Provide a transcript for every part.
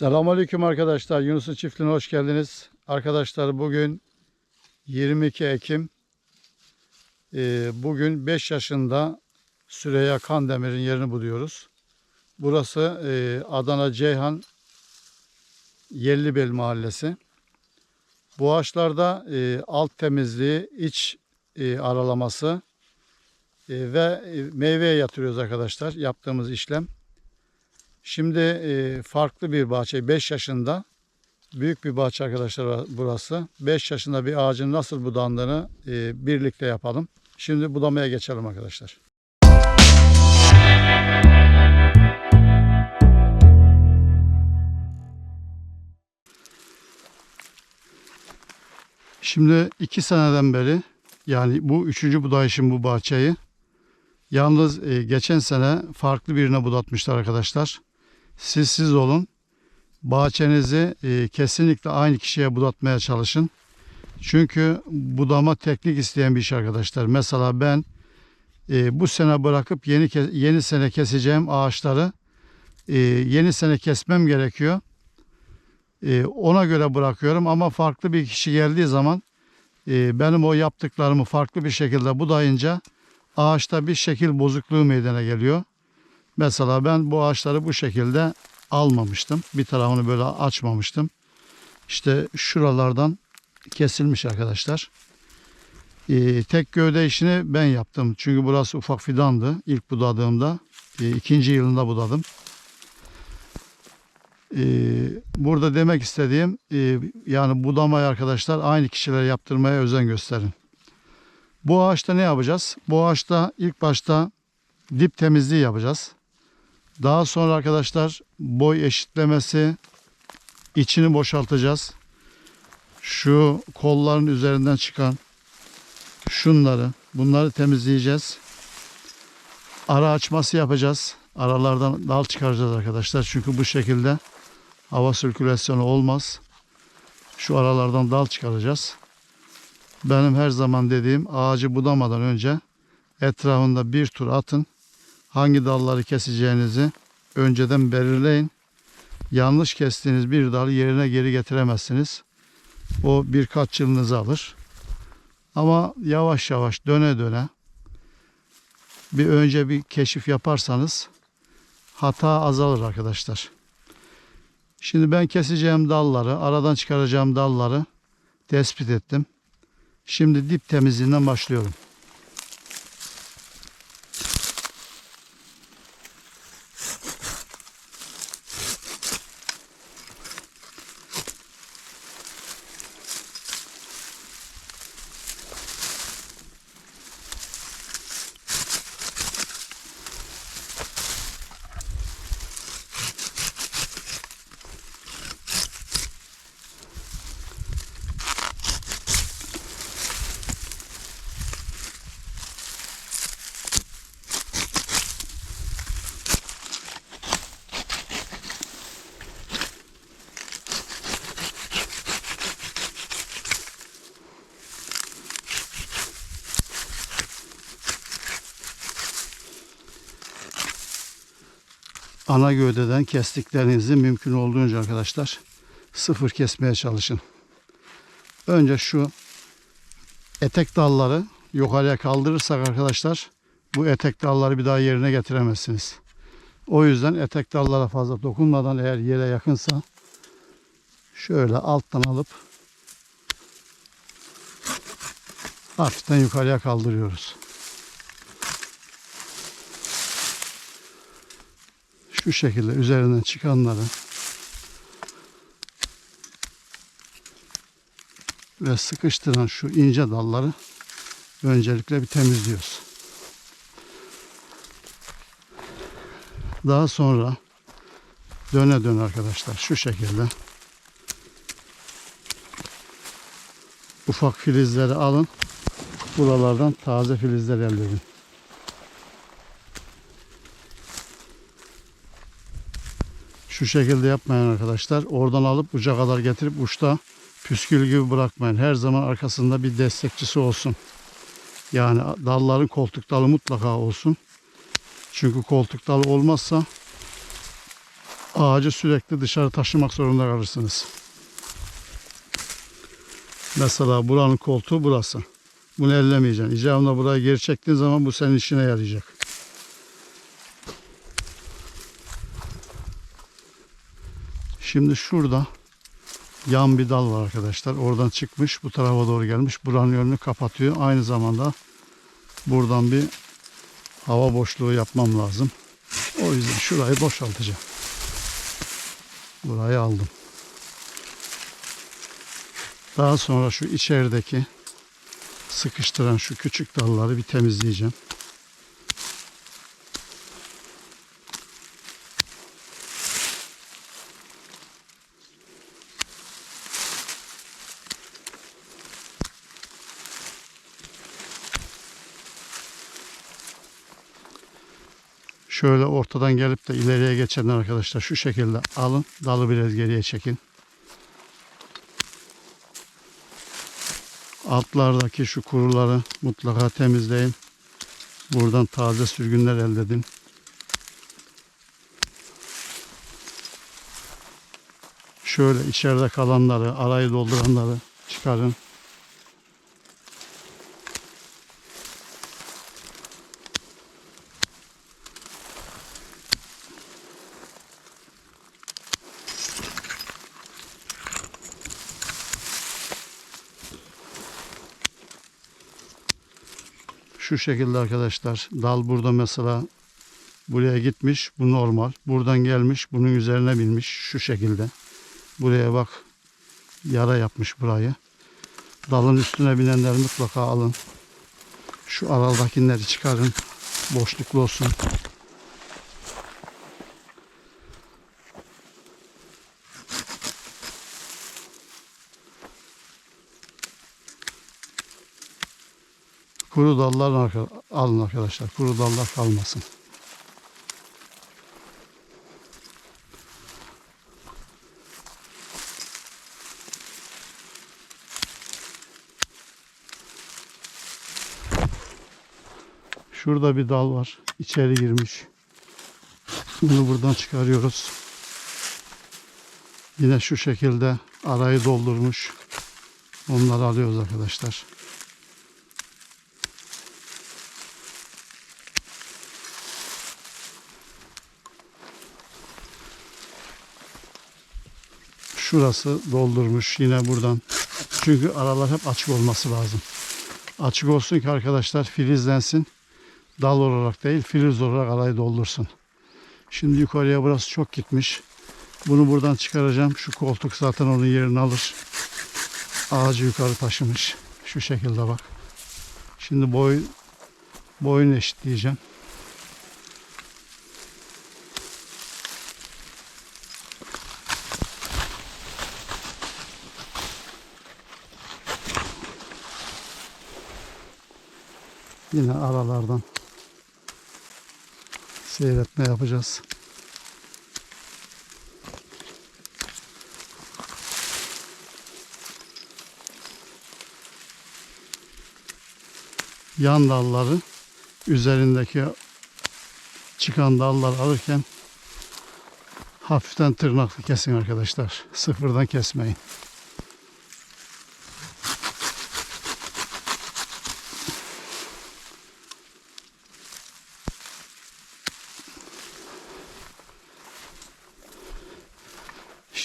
Selamünaleyküm arkadaşlar. Yunus'un çiftliğine hoş geldiniz. Arkadaşlar bugün 22 Ekim. Ee, bugün 5 yaşında Süreyya Kandemir'in yerini buluyoruz. Burası e, Adana Ceyhan Yellibel Mahallesi. Bu ağaçlarda e, alt temizliği, iç e, aralaması e, ve e, meyveye yatırıyoruz arkadaşlar yaptığımız işlem. Şimdi e, farklı bir bahçe. 5 yaşında büyük bir bahçe arkadaşlar burası. 5 yaşında bir ağacın nasıl budandığını e, birlikte yapalım. Şimdi budamaya geçelim arkadaşlar. Şimdi iki seneden beri yani bu üçüncü budayışım bu bahçeyi. Yalnız e, geçen sene farklı birine budatmışlar arkadaşlar. Siz siz olun. Bahçenizi e, kesinlikle aynı kişiye budatmaya çalışın. Çünkü budama teknik isteyen bir iş arkadaşlar. Mesela ben e, bu sene bırakıp yeni yeni sene keseceğim ağaçları e, yeni sene kesmem gerekiyor. E, ona göre bırakıyorum ama farklı bir kişi geldiği zaman e, benim o yaptıklarımı farklı bir şekilde budayınca ağaçta bir şekil bozukluğu meydana geliyor. Mesela ben bu ağaçları bu şekilde almamıştım. Bir tarafını böyle açmamıştım. İşte şuralardan kesilmiş arkadaşlar. Ee, tek gövde işini ben yaptım. Çünkü burası ufak fidandı. İlk budadığımda. Ee, ikinci yılında budadım. Ee, burada demek istediğim e, yani budamayı arkadaşlar aynı kişilere yaptırmaya özen gösterin. Bu ağaçta ne yapacağız? Bu ağaçta ilk başta dip temizliği yapacağız. Daha sonra arkadaşlar boy eşitlemesi içini boşaltacağız. Şu kolların üzerinden çıkan şunları bunları temizleyeceğiz. Ara açması yapacağız. Aralardan dal çıkaracağız arkadaşlar. Çünkü bu şekilde hava sirkülasyonu olmaz. Şu aralardan dal çıkaracağız. Benim her zaman dediğim ağacı budamadan önce etrafında bir tur atın hangi dalları keseceğinizi önceden belirleyin. Yanlış kestiğiniz bir dalı yerine geri getiremezsiniz. O birkaç yılınızı alır. Ama yavaş yavaş döne döne bir önce bir keşif yaparsanız hata azalır arkadaşlar. Şimdi ben keseceğim dalları, aradan çıkaracağım dalları tespit ettim. Şimdi dip temizliğinden başlıyorum. Ana gövdeden kestiklerinizi mümkün olduğunca arkadaşlar sıfır kesmeye çalışın. Önce şu etek dalları yukarıya kaldırırsak arkadaşlar bu etek dalları bir daha yerine getiremezsiniz. O yüzden etek dallara fazla dokunmadan eğer yere yakınsa şöyle alttan alıp hafiften yukarıya kaldırıyoruz. Şu şekilde üzerinden çıkanları ve sıkıştıran şu ince dalları öncelikle bir temizliyoruz. Daha sonra döne döne arkadaşlar şu şekilde ufak filizleri alın. Buralardan taze filizler elde edin. Şu şekilde yapmayın arkadaşlar. Oradan alıp uca kadar getirip uçta püskül gibi bırakmayın. Her zaman arkasında bir destekçisi olsun. Yani dalların koltuk dalı mutlaka olsun. Çünkü koltuk dalı olmazsa ağacı sürekli dışarı taşımak zorunda kalırsınız. Mesela buranın koltuğu burası. Bunu ellemeyeceksin. İcabında burayı geri çektiğin zaman bu senin işine yarayacak. Şimdi şurada yan bir dal var arkadaşlar. Oradan çıkmış bu tarafa doğru gelmiş. Buranın önünü kapatıyor. Aynı zamanda buradan bir hava boşluğu yapmam lazım. O yüzden şurayı boşaltacağım. Burayı aldım. Daha sonra şu içerideki sıkıştıran şu küçük dalları bir temizleyeceğim. Şöyle ortadan gelip de ileriye geçenler arkadaşlar şu şekilde alın. Dalı biraz geriye çekin. Altlardaki şu kuruları mutlaka temizleyin. Buradan taze sürgünler elde edin. Şöyle içeride kalanları, arayı dolduranları çıkarın. Şu şekilde arkadaşlar. Dal burada mesela buraya gitmiş. Bu normal. Buradan gelmiş. Bunun üzerine binmiş. Şu şekilde. Buraya bak. Yara yapmış burayı. Dalın üstüne binenleri mutlaka alın. Şu araldakileri çıkarın. Boşluklu olsun. Kuru dallar alın arkadaşlar. Kuru dallar kalmasın. Şurada bir dal var. İçeri girmiş. Bunu buradan çıkarıyoruz. Yine şu şekilde arayı doldurmuş. Onları alıyoruz arkadaşlar. Şurası doldurmuş yine buradan. Çünkü aralar hep açık olması lazım. Açık olsun ki arkadaşlar filizlensin. Dal olarak değil filiz olarak arayı doldursun. Şimdi yukarıya burası çok gitmiş. Bunu buradan çıkaracağım. Şu koltuk zaten onun yerini alır. Ağacı yukarı taşımış. Şu şekilde bak. Şimdi boy boyunu eşitleyeceğim. Yine aralardan seyretme yapacağız. Yan dalları üzerindeki çıkan dallar alırken hafiften tırnaklı kesin arkadaşlar. Sıfırdan kesmeyin.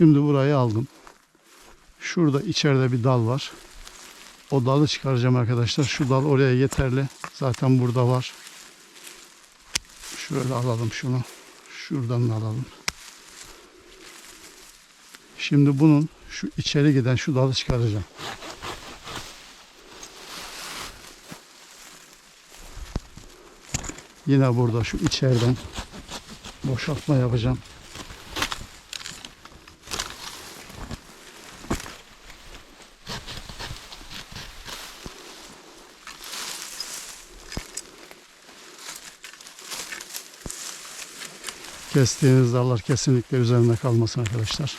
Şimdi burayı aldım. Şurada içeride bir dal var. O dalı çıkaracağım arkadaşlar. Şu dal oraya yeterli. Zaten burada var. Şöyle alalım şunu. Şuradan da alalım. Şimdi bunun şu içeri giden şu dalı çıkaracağım. Yine burada şu içeriden boşaltma yapacağım. Kestiğiniz dallar kesinlikle üzerinde kalmasın arkadaşlar.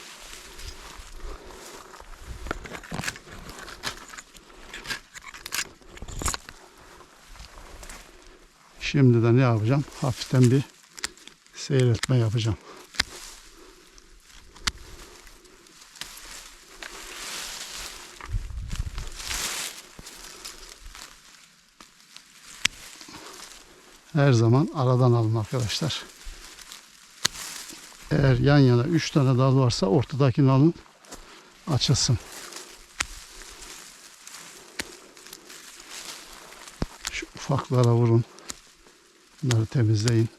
Şimdi de ne yapacağım? Hafiften bir seyretme yapacağım. Her zaman aradan alın arkadaşlar. Eğer yan yana 3 tane dal varsa ortadakini alın. Açılsın. Şu ufaklara vurun. Bunları temizleyin.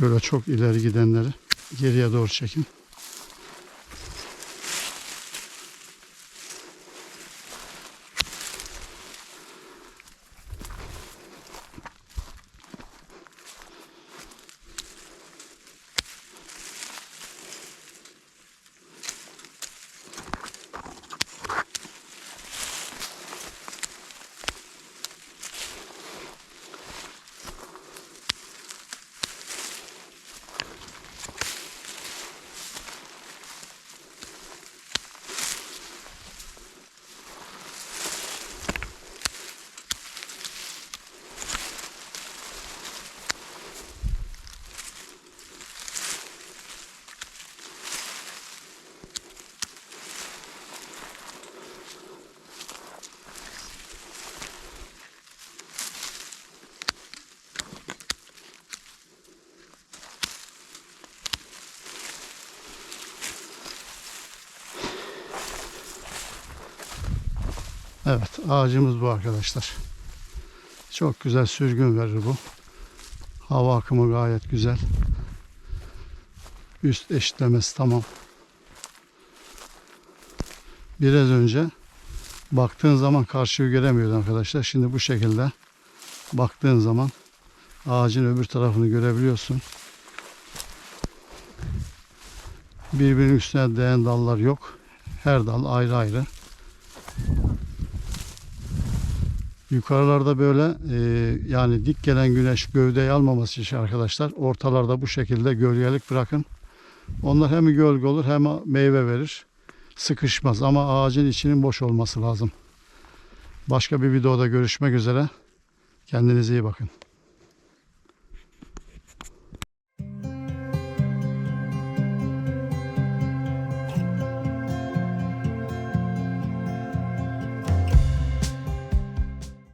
Şöyle çok ileri gidenleri geriye doğru çekin. Evet ağacımız bu arkadaşlar. Çok güzel sürgün verir bu. Hava akımı gayet güzel. Üst eşitlemesi tamam. Biraz önce baktığın zaman karşıyı göremiyordun arkadaşlar. Şimdi bu şekilde baktığın zaman ağacın öbür tarafını görebiliyorsun. Birbirinin üstüne değen dallar yok. Her dal ayrı ayrı. Yukarılarda böyle e, yani dik gelen güneş gövdeyi almaması için arkadaşlar ortalarda bu şekilde gölgelik bırakın. Onlar hem gölge olur hem meyve verir. Sıkışmaz ama ağacın içinin boş olması lazım. Başka bir videoda görüşmek üzere. Kendinize iyi bakın.